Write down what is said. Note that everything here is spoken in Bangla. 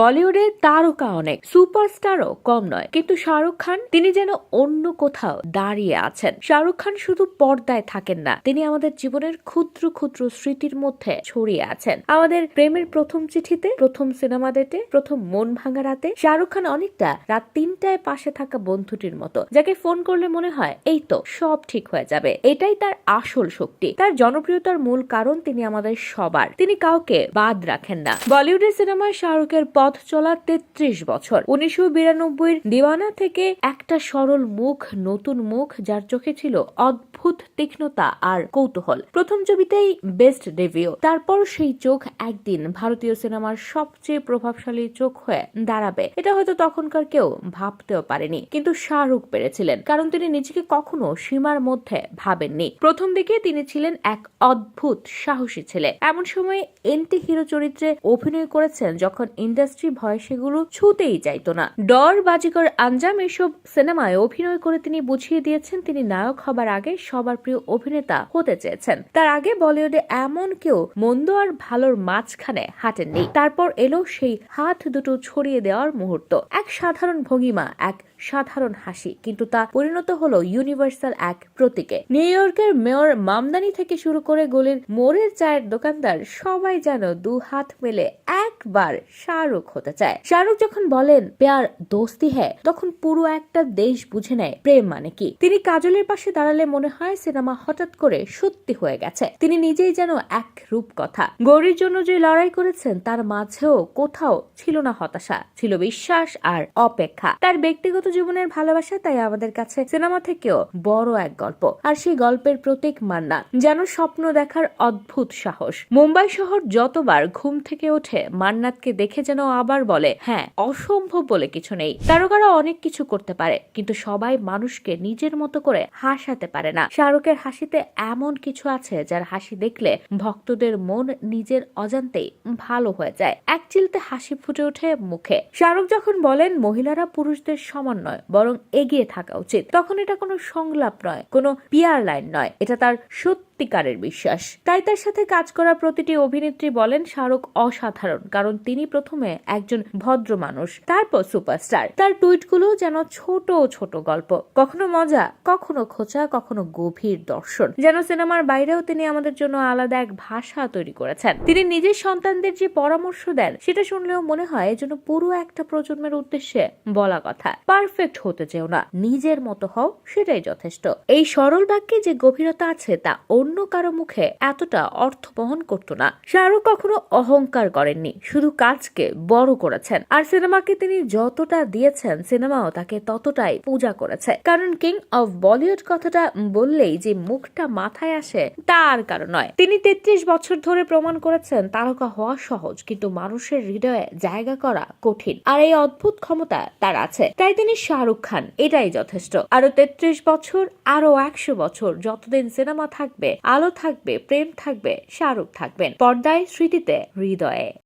বলিউডে তারকা অনেক, সুপারস্টারও কম নয়। কিন্তু শাহরুখ খান, তিনি যেন অন্য কোথাও দাঁড়িয়ে আছেন। শাহরুখ খান শুধু পর্দায় থাকেন না, তিনি আমাদের জীবনের ক্ষুদ্র ক্ষুদ্র স্মৃতির মধ্যে ছড়িয়ে আছেন। আমাদের প্রেমের প্রথম চিঠিতে, প্রথম সিনেমা ডেটে, প্রথম মন ভাঙা রাতে শাহরুখ খান অনেকটা রাত তিনটায় পাশে থাকা বন্ধুটির মতো, যাকে ফোন করলে মনে হয়, এই তো, সব ঠিক হয়ে যাবে। এটাই তার আসল শক্তি। তার জনপ্রিয়তার মূল কারণ তিনি আমাদের সবার। তিনি কাউকে বাদ রাখেন না। বলিউডের সিনেমায় শাহরুখের পথ চলা তেত্রিশ বছর। উনিশশো বিরানব্বই দিওয়ানা থেকে একটা সরল মুখ, নতুন মুখ, যার চোখে ছিল অদ্ভুত তীক্ষ্ণতা আর কৌতূহল। প্রথম ছবিতেই বেস্ট ডেভিউ তারপর সেই চোখ একদিন ভারতীয় সিনেমার সবচেয়ে প্রভাবশালী চোখ হয়ে দাঁড়াবে। এটা হয়তো তখনকার কেউ ভাবতেও পারেনি, কিন্তু শাহরুখ পেরেছিলেন, কারণ তিনি নিজেকে কখনো সীমার মধ্যে ভাবেননি। প্রথম দিকে তিনি ছিলেন এক অদ্ভুত সাহসী ছেলে। এমন সময় এন্টি হিরো চরিত্রে অভিনয় করেছেন যখন ইন্ডাস্ট্রি ভয় সেগুলো ছুতেই চাইত না। ডর, বাজিকর, আঞ্জাম এসব সিনেমায় অভিনয় করে তিনি বুঝিয়ে দিয়েছেন তিনি নায়ক হবার আগে সবার প্রিয় অভিনেতা হতে চেয়েছেন। তার আগে বলিউডে এমন কেউ মন্দ আর ভালোর মাঝখানে হাঁটেননি। তারপর এলো সেই হাত দুটো ছড়িয়ে দেওয়ার মুহূর্ত। এক সাধারণ ভঙ্গিমা, এক সাধারণ হাসি, কিন্তু তা পরিণত হলো ইউনিভার্সাল এক প্রতীকে। নিউ ইয়র্কের মেয়র মামদানি থেকে শুরু করে গলির মোড়ের চায়ের দোকানদার সবাই যেন দু হাত মেলে একবার শাহরুখ হতে চায়। শাহরুখ যখন বলেন, প্যার দোস্তি হ্যায়, তখন পুরো একটা দেশ বুঝে নেয় প্রেম মানে কি। তিনি কাজলের পাশে দাঁড়ালে মনে হয় সিনেমা হঠাৎ করে সত্যি হয়ে গেছে। তিনি নিজেই যেন এক রূপকথা। গৌরীর জন্য যে লড়াই করেছেন, তার মাঝেও কোথাও ছিল না হতাশা, ছিল বিশ্বাস আর অপেক্ষা। তার ব্যক্তিগত জীবনের ভালোবাসা, তাই আমাদের কাছে সিনেমা থেকেও বড় এক গল্প। আর সেই গল্পের প্রতীক মান্না, যেন স্বপ্ন দেখার অদ্ভুত সাহস। মুম্বাই শহর যতবার ঘুম থেকে ওঠে, মান্নাতকে দেখে যেন আবার বলে হ্যাঁ অসম্ভব বলে কিছু নেই। তারকারা অনেক কিছু করতে পারে, কিন্তু সবাই মানুষকে নিজের মতো করে হাসাতে পারে না। শাহরুখের হাসিতে এমন কিছু আছে, যার হাসি দেখলে ভক্তদের মন নিজের অজান্তেই ভালো হয়ে যায়। এক চিলতে হাসি ফুটে ওঠে মুখে। শাহরুখ যখন বলেন, মহিলারা পুরুষদের সমান নয়, বরং এগিয়ে থাকা উচিত। তখন এটা কোনো সংলাপ নয়, কোনো পিয়ার লাইন নয়। এটা তার সত্যিকারের বিশ্বাস। তাই তার সাথে কাজ করা প্রতিটি অভিনেত্রী বলেন শাহরুখ অসাধারণ, কারণ তিনি প্রথমে একজন ভদ্র মানুষ, তারপর সুপারস্টার। তার টুইটগুলো যেন ছোট ছোট গল্প, কখনো মজা, কখনো খোঁচা, কখনো গভীর দর্শন, যেন সিনেমার বাইরেও তিনি আমাদের জন্য আলাদা এক ভাষা তৈরি করেছেন। তিনি নিজের সন্তানদের যে পরামর্শ দেন, সেটা শুনলেও মনে হয় যেন পুরো একটা প্রজন্মের উদ্দেশ্যে বলা কথা। পারফেক্ট হতে চেও না, নিজের মতো হও, সেটাই যথেষ্ট। এই সরল বাক্যে যে গভীরতা আছে, তা অন্য কারও মুখে এতটা অর্থ বহন করত না। শাহরুখ কখনো অহংকার করেননি, শুধু কাজকে বড় করেছেন। আর সিনেমাকে তিনি যতটা দিয়েছেন, সিনেমাও তাকে ততটাই পূজা করেছে। কারণ কিং অফ বলিউড কথাটা বললেই যে মুখটা মাথায় আসে, তা আর কারও নয়। তিনি তেত্রিশ বছর ধরে প্রমাণ করেছেন, তারকা হওয়া সহজ, কিন্তু মানুষের হৃদয়ে জায়গা করা কঠিন। আর এই অদ্ভুত ক্ষমতা তার আছে। তাই তিনি শাহরুখ খান, এটাই যথেষ্ট। আরও তেত্রিশ বছর আরও একশো বছর যতদিন সিনেমা থাকবে আলো থাকবে প্রেম থাকবে শাহরুখ থাকবেন। পর্দায় স্মৃতিতে হৃদয়ে।